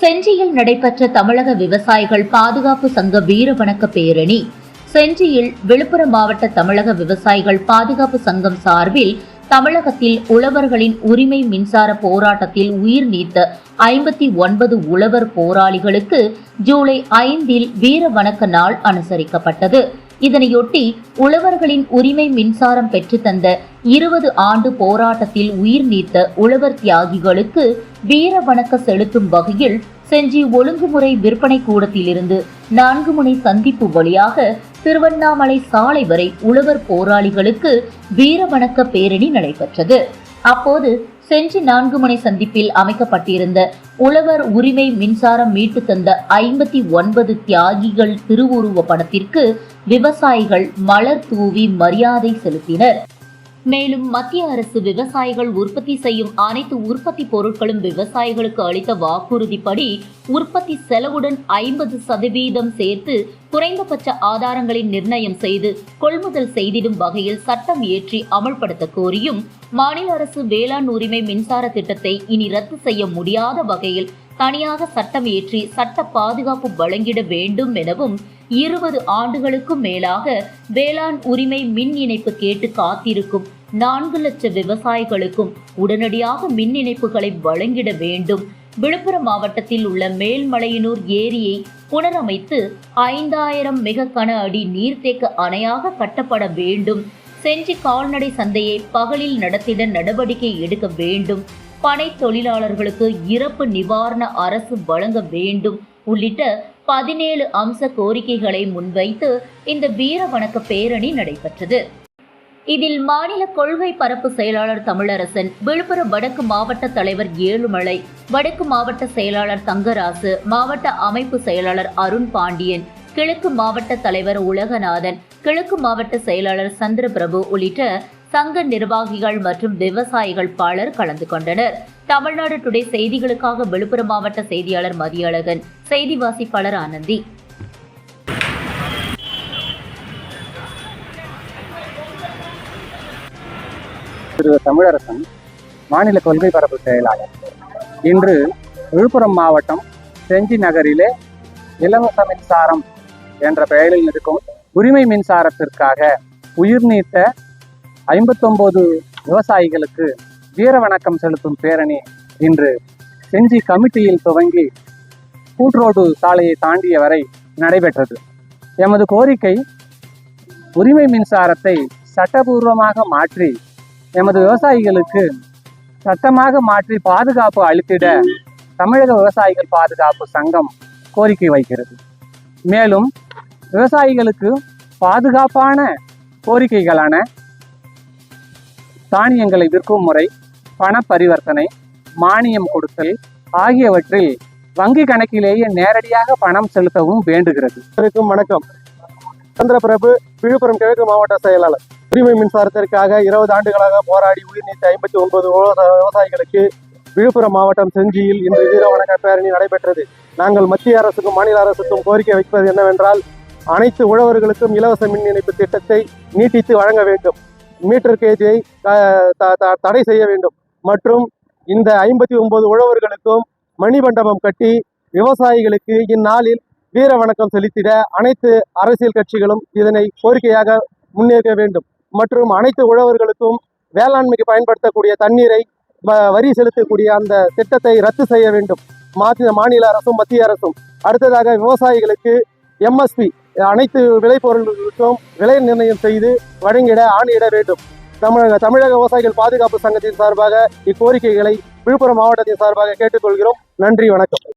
செஞ்சியில் நடைபெற்ற தமிழக விவசாயிகள் பாதுகாப்பு சங்க வீரவணக்க பேரணி. செஞ்சியில் விழுப்புரம் மாவட்ட தமிழக விவசாயிகள் பாதுகாப்பு சங்கம் சார்பில் தமிழகத்தில் உழவர்களின் உரிமை மின்சார போராட்டத்தில் உயிர் நீத்த ஐம்பத்தி ஒன்பது உழவர் போராளிகளுக்கு ஜூலை ஐந்தில் வீர வணக்க நாள் அனுசரிக்கப்பட்டது. இதனையொட்டி உழவர்களின் உரிமை மின்சாரம் பெற்றுத்தந்த இருபது ஆண்டு போராட்டத்தில் உயிர் நீத்த உழவர் தியாகிகளுக்கு வீர வணக்க செலுத்தும் வகையில் செஞ்சி ஒழுங்குமுறை விற்பனை கூடத்திலிருந்து நான்கு முனை சந்திப்பு வழியாக திருவண்ணாமலை சாலை வரை உழவர் போராளிகளுக்கு வீர வணக்க பேரணி நடைபெற்றது. அப்போது செஞ்சி நான்கு முனை சந்திப்பில் அமைக்கப்பட்டிருந்த உழவர் உரிமை மின்சாரம் மீட்டு தந்த ஐம்பத்தி ஒன்பது தியாகிகள் திருவுருவ படத்திற்கு விவசாயிகள் மலர் தூவி மரியாதை செலுத்தினர். மேலும் மத்திய அரசு விவசாயிகள் உற்பத்தி செய்யும் அனைத்து உற்பத்தி பொருட்களும் விவசாயிகளுக்கு அளித்த வாக்குறுதிப்படி உற்பத்தி செலவுடன் ஐம்பது சதவீதம் சேர்த்து குறைந்தபட்ச ஆதாரங்களின் நிர்ணயம் செய்து கொள்முதல் செய்திடும் வகையில் சட்டம் இயற்றி அமல்படுத்த கோரியும் மாநில அரசு வேளாண் உரிமை மின்சார திட்டத்தை இனி ரத்து செய்ய முடியாத வகையில் தனியாக சட்டம் இயற்றி சட்ட பாதுகாப்பு வழங்கிட வேண்டும் எனவும் இருபது ஆண்டுகளுக்கும் மேலாக வேளாண் உரிமை மின் இணைப்பு கேட்டு காத்திருக்கும் நான்கு லட்ச விவசாயிகளுக்கும் உடனடியாக மின் இணைப்புகளை வழங்கிட வேண்டும் விழுப்புரம் மாவட்டத்தில் உள்ள மேல்மலையனூர் ஏரியை புனரமைத்து ஐந்தாயிரம் மிக கன அடி நீர்த்தேக்க அணையாக கட்டப்பட வேண்டும். செஞ்சி கால்நடை சந்தையை பகலில் நடத்திட நடவடிக்கை எடுக்க வேண்டும். பனை தொழிலாளர்களுக்கு இறப்பு நிவாரண அரசு வழங்க வேண்டும். உள்ளிட்ட பதினேழு அம்ச கோரிக்கைகளை முன்வைத்து இந்த வீர வணக்க பேரணி நடைபெற்றது. இதில் மாநில கொள்கை பரப்பு செயலாளர் தமிழரசன் விழுப்புரம் வடக்கு மாவட்ட தலைவர் ஏழுமலை வடக்கு மாவட்ட செயலாளர் தங்கராசு மாவட்ட அமைப்பு செயலாளர் அருண் பாண்டியன் கிழக்கு மாவட்ட தலைவர் உலகநாதன் கிழக்கு மாவட்ட செயலாளர் சந்திரபிரபு உள்ளிட்ட சங்க நிர்வாகிகள் மற்றும் விவசாயிகள் பலர் கலந்து கொண்டனர். தமிழ்நாடு டுடே செய்திகளுக்காக விழுப்புரம் மாவட்ட செய்தியாளர் மதியழகன் செய்தி வாசிப்பாளர் ஆனந்தி. திரு தமிழரசன் மாநில கொள்கை பரப்பு செயலாளர். இன்று விழுப்புரம் மாவட்டம் செஞ்சி நகரிலே இலவச மின்சாரம் என்ற பெயரில் இருக்கும் உரிமை மின்சாரத்திற்காக உயிர் நீத்த ஐம்பத்தொம்போது விவசாயிகளுக்கு வீர வணக்கம் செலுத்தும் பேரணி இன்று செஞ்சி கமிட்டியில் துவங்கி கூட்ரோடு சாலையை தாண்டிய வரை நடைபெற்றது. எமது கோரிக்கை உரிமை மின்சாரத்தை சட்டபூர்வமாக மாற்றி எமது விவசாயிகளுக்கு சட்டமாக மாற்றி பாதுகாப்பு அளித்திட தமிழக விவசாயிகள் பாதுகாப்பு சங்கம் கோரிக்கை வைக்கிறது. மேலும் விவசாயிகளுக்கு பாதுகாப்பான கோரிக்கைகளான தானியங்களை விற்கும் முறை பண பரிவர்த்தனை மானியம் கொடுத்தல் ஆகியவற்றில் வங்கி கணக்கிலேயே நேரடியாக பணம் செலுத்தவும் வேண்டுகிறது. வணக்கம். சந்திரபிரபு விழுப்புரம் கிழக்கு மாவட்ட செயலாளர். உரிமை மின்சாரத்திற்காக இருபது ஆண்டுகளாக போராடி உயிர் நீத்த ஐம்பத்தி ஒன்பது விவசாயிகளுக்கு விழுப்புரம் மாவட்டம் செஞ்சியில் இன்று வீர வணக்க பேரணி நடைபெற்றது. நாங்கள் மத்திய அரசுக்கும் மாநில அரசுக்கும் கோரிக்கை வைப்பது என்னவென்றால் அனைத்து உழவர்களுக்கும் இலவச மின் இணைப்பு திட்டத்தை நீட்டித்து வழங்க வேண்டும். மீட்டர் கேஜை தடை செய்ய வேண்டும். மற்றும் இந்த ஐம்பத்தி ஒன்பது உழவர்களுக்கும் மணிமண்டபம் கட்டி விவசாயிகளுக்கு இந்நாளில் வீர வணக்கம் செலுத்திட அனைத்து அரசியல் கட்சிகளும் இதனை கோரிக்கையாக முன்னேற்க வேண்டும். மற்றும் அனைத்து உழவர்களுக்கும் வேளாண்மைக்கு பயன்படுத்தக்கூடிய தண்ணீரை வ- வரி செலுத்தக்கூடிய அந்த திட்டத்தை ரத்து செய்ய வேண்டும். மாநில மாநில அரசும் மத்திய அரசும். அடுத்ததாக விவசாயிகளுக்கு எம்எஸ்பி அனைத்து விளைபொருள்களுக்கும் விலை நிர்ணயம் செய்து வழங்கிட ஆணையிட வேண்டும். தமிழக தமிழக விவசாயிகள் பாதுகாப்பு சங்கத்தின் சார்பாக இக்கோரிக்கைகளை விழுப்புரம் மாவட்டத்தின் சார்பாக கேட்டுக்கொள்கிறோம். நன்றி வணக்கம்.